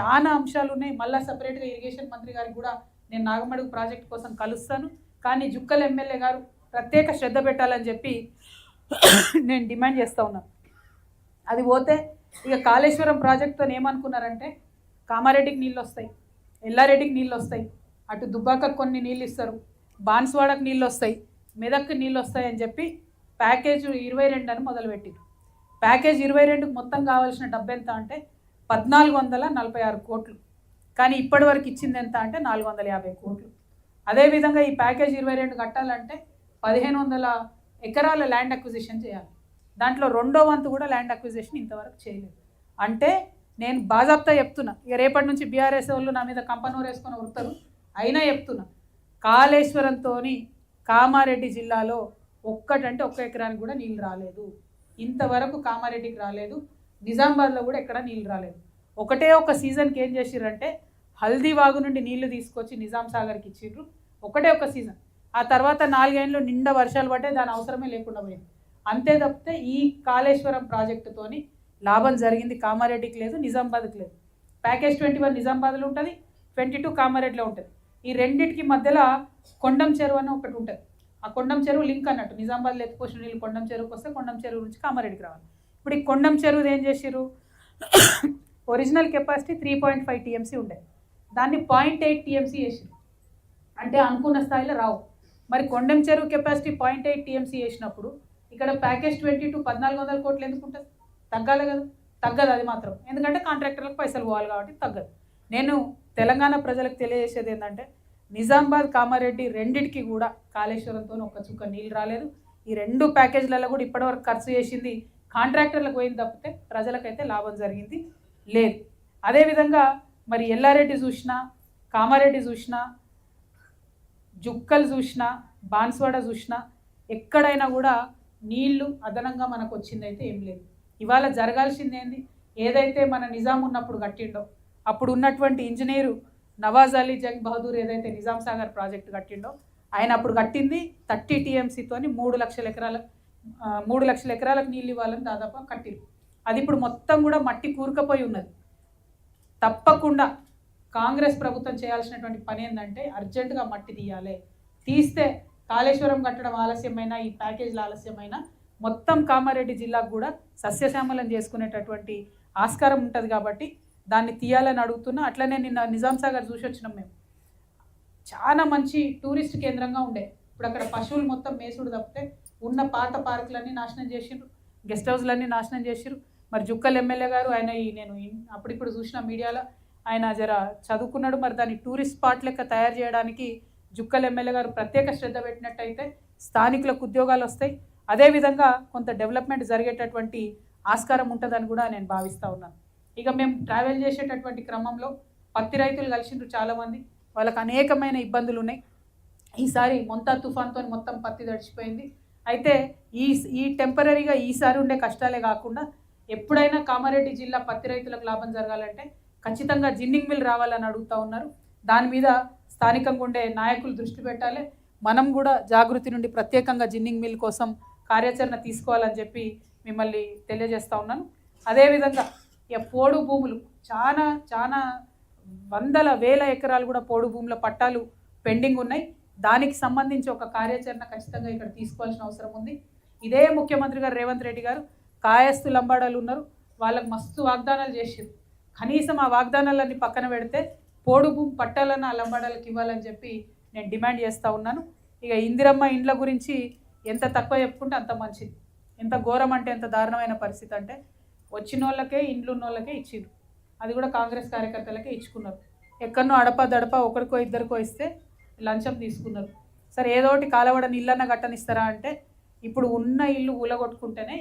చాలా అంశాలు ఉన్నాయి. మళ్ళీ సపరేట్గా ఇరిగేషన్ మంత్రి గారికి కూడా నేను నాగమడుగు ప్రాజెక్ట్ కోసం కలుస్తాను. కానీ జుక్కల్ ఎమ్మెల్యే గారు ప్రత్యేక శ్రద్ధ పెట్టాలని చెప్పి నేను డిమాండ్ చేస్తూ ఉన్నాను అది పోతే ఇక కాళేశ్వరం ప్రాజెక్ట్తో ఏమనుకున్నారంటే కామారెడ్డికి నీళ్ళు వస్తాయి ఎల్లారెడ్డికి నీళ్ళు వస్తాయి అటు దుబ్బాకకు కొన్ని నీళ్ళు ఇస్తారు బాన్స్వాడకు నీళ్ళు వస్తాయి మెదక్కి నీళ్ళు వస్తాయని చెప్పి ప్యాకేజ్ ఇరవై రెండు అని మొదలుపెట్టారు ప్యాకేజ్ ఇరవై రెండుకి మొత్తం కావాల్సిన డబ్బు ఎంత అంటే పద్నాలుగు వందల నలభై ఆరు కోట్లు. కానీ ఇప్పటి వరకు ఇచ్చింది ఎంత అంటే నాలుగు వందల యాభై కోట్లు. అదేవిధంగా ఈ ప్యాకేజ్ ఇరవై రెండు కట్టాలంటే పదిహేను వందల ఎకరాల ల్యాండ్ అక్విజిషన్ చేయాలి. దాంట్లో రెండో వంతు కూడా ల్యాండ్ అక్విజిషన్ ఇంతవరకు చేయలేదు. అంటే నేను బాజాబ్తా చెప్తున్నా. ఇక రేపటి నుంచి బీఆర్ఎస్ వాళ్ళు నా మీద కంపనూరు వేసుకొని ఉడతారు అయినా చెప్తున్నా. కాళేశ్వరంతో కామారెడ్డి జిల్లాలో ఒక్కటంటే ఒక్క ఎకరానికి కూడా నీళ్ళు రాలేదు. ఇంతవరకు కామారెడ్డికి రాలేదు. నిజామాబాద్లో కూడా ఎక్కడ నీళ్ళు రాలేదు. ఒకటే ఒక సీజన్కి ఏం చేసిర్రంటే హల్దీ వాగు నుండి నీళ్ళు తీసుకొచ్చి నిజాం సాగర్కి ఇచ్చిర్రు. ఒకటే ఒక సీజన్. ఆ తర్వాత నాలుగేళ్ళు నిండా వర్షాలు పడ్డే దాని అవసరమే లేకుండా పోయింది. అంతే తప్పితే ఈ కాళేశ్వరం ప్రాజెక్టుతోని లాభం జరిగింది. కామారెడ్డికి లేదు నిజామాబాద్కి లేదు. ప్యాకేజ్ ట్వంటీ వన్ నిజామాబాద్లో ఉంటుంది ట్వంటీ టూ కామారెడ్డిలో ఉంటుంది. ఈ రెండింటికి మధ్యలో కొండం చెరువు అని ఒకటి ఉంటుంది. ఆ కొండం చెరువు లింక్ అన్నట్టు. నిజామాబాద్లో ఎత్తుకోసిన నీళ్ళు కొండం చెరువుకి వస్తే కొండం చెరువు నుంచి కామారెడ్డికి రావాలి. ఇప్పుడు ఈ కొండం చెరువు ఏం చేసిర్రు? Original capacity three point five TMC ఉండే. దాన్ని పాయింట్ ఎయిట్ టీఎంసీ చేసిర్రు. అంటే అనుకున్న స్థాయిలో రావు. మరి కొండం చెరువు కెపాసిటీ పాయింట్ ఎయిట్ టీఎంసీ చేసినప్పుడు ఇక్కడ ప్యాకేజ్ ట్వంటీ టూ పద్నాలుగు వందల కోట్లు ఎందుకు ఉంటుంది? తగ్గాలి కదా. తగ్గదు అది మాత్రం. ఎందుకంటే కాంట్రాక్టర్లకు పైసలు పోవాలి కాబట్టి తగ్గదు. నేను తెలంగాణ ప్రజలకు తెలియజేసేది ఏంటంటే నిజామాబాద్ కామారెడ్డి రెండిటికి కూడా కాళేశ్వరంతో ఒక్క చుక్క నీళ్ళు రాలేదు. ఈ రెండు ప్యాకేజీలలో కూడా ఇప్పటివరకు ఖర్చు చేసింది కాంట్రాక్టర్లకు పోయింది తప్పితే ప్రజలకైతే లాభం జరిగింది. లేదు. అదేవిధంగా మరి ఎల్లారెడ్డి చూసినా కామారెడ్డి చూసినా జుక్కలు చూసినా బాన్స్వాడ చూసినా ఎక్కడైనా కూడా నీళ్ళు అదనంగా మనకు వచ్చిందైతే ఏం లేదు. ఇవాళ జరగాల్సింది ఏంది ఏదైతే మన నిజాం ఉన్నప్పుడు కట్టిండో అప్పుడు ఉన్నటువంటి ఇంజనీరు నవాజ్ అలీ జంగ్ బహదూర్ ఏదైతే నిజాం సాగర్ ప్రాజెక్ట్ కట్టిండో ఆయన అప్పుడు కట్టింది థర్టీ టీఎంసీతోని మూడు లక్షల ఎకరాల మూడు లక్షల ఎకరాలకు నీళ్ళు ఇవ్వాలని దాదాపు కట్టిరు. అది ఇప్పుడు మొత్తం కూడా మట్టి కూరుకపోయి ఉన్నది. తప్పకుండా కాంగ్రెస్ ప్రభుత్వం చేయాల్సినటువంటి పని ఏంటంటే అర్జెంటుగా మట్టి తీయాలి. తీస్తే కాళేశ్వరం కట్టడం ఆలస్యమైన ఈ ప్యాకేజీలు ఆలస్యమైన మొత్తం కామారెడ్డి జిల్లాకు కూడా సస్యశ్యామలం చేసుకునేటటువంటి ఆస్కారం ఉంటుంది కాబట్టి దాన్ని తీయాలని అడుగుతున్నా. అట్లనే నిన్న నిజాం సాగర్ చూసి వచ్చినాం మేము. చాలా మంచి టూరిస్ట్ కేంద్రంగా ఉండే. ఇప్పుడు అక్కడ పశువులు మొత్తం మేసుడు తప్పితే ఉన్న పాత పార్కులన్నీ నాశనం చేసిండ్రు గెస్ట్ హౌస్లన్నీ నాశనం చేసిర్రు. మరి జుక్కల్ ఎమ్మెల్యే గారు ఆయన ఈ నేను అప్పుడిప్పుడు చూసిన మీడియాలో ఆయన జర చదువుకున్నాడు మరి దాన్ని టూరిస్ట్ స్పాట్ లెక్క తయారు చేయడానికి జుక్కల్ ఎమ్మెల్యే గారు ప్రత్యేక శ్రద్ధ పెట్టినట్టయితే స్థానికులకు ఉద్యోగాలు వస్తాయి. అదేవిధంగా కొంత డెవలప్మెంట్ జరిగేటటువంటి ఆస్కారం ఉంటుందని కూడా నేను భావిస్తూ ఉన్నాను. ఇక మేము ట్రావెల్ చేసేటటువంటి క్రమంలో పత్తి రైతులు కలిసిండ్రు చాలామంది. వాళ్ళకు అనేకమైన ఇబ్బందులు ఉన్నాయి. ఈసారి మొంతా తుఫాన్తో మొత్తం పత్తి తడిచిపోయింది అయితే ఈ ఈ టెంపరీగా ఈసారి ఉండే కష్టాలే కాకుండా ఎప్పుడైనా కామారెడ్డి జిల్లా పత్తి రైతులకు లాభం జరగాలంటే ఖచ్చితంగా జిన్నింగ్ మిల్ రావాలని అడుగుతూ ఉన్నారు. దాని మీద స్థానికంగా ఉండే నాయకులు దృష్టి పెట్టాలి. మనం కూడా జాగృతి నుండి ప్రత్యేకంగా జిన్నింగ్ మిల్ కోసం కార్యాచరణ తీసుకోవాలని చెప్పి మిమ్మల్ని తెలియజేస్తూ ఉన్నాను. అదేవిధంగా ఇక పోడు భూములు చాలా చాలా వందల వేల ఎకరాలు కూడా పోడు భూముల పట్టాలు పెండింగ్ ఉన్నాయి. దానికి సంబంధించి ఒక కార్యాచరణ ఖచ్చితంగా ఇక్కడ తీసుకోవాల్సిన అవసరం ఉంది. ఇదే ముఖ్యమంత్రి గారు రేవంత్ రెడ్డి గారు కాయస్థు లంబాడాలు ఉన్నారు. వాళ్ళకు మస్తు వాగ్దానాలు చేసారు కనీసం ఆ వాగ్దానాలన్నీ పక్కన పెడితే పోడు భూమి పట్టాలన్న ఆ లంబాడాలకు ఇవ్వాలని చెప్పి నేను డిమాండ్ చేస్తూ ఉన్నాను. ఇక ఇందిరమ్మ ఇండ్ల గురించి ఎంత తక్కువ చెప్పుకుంటే అంత మంచిది. ఎంత ఘోరం అంటే ఎంత దారుణమైన పరిస్థితి అంటే వచ్చిన వాళ్ళకే ఇండ్లు ఉన్న వాళ్ళకే ఇచ్చిండ్రు అది కూడా కాంగ్రెస్ కార్యకర్తలకే ఇచ్చుకున్నారు. ఎక్కడనో అడప దడప ఒకరికో ఇద్దరికో ఇస్తే లంచం తీసుకున్నారు. సరే ఏదో ఒకటి కాలవడని ఇల్లన్న గట్టనిస్తారా అంటే ఇప్పుడు ఉన్న ఇల్లు ఊలగొట్టుకుంటేనే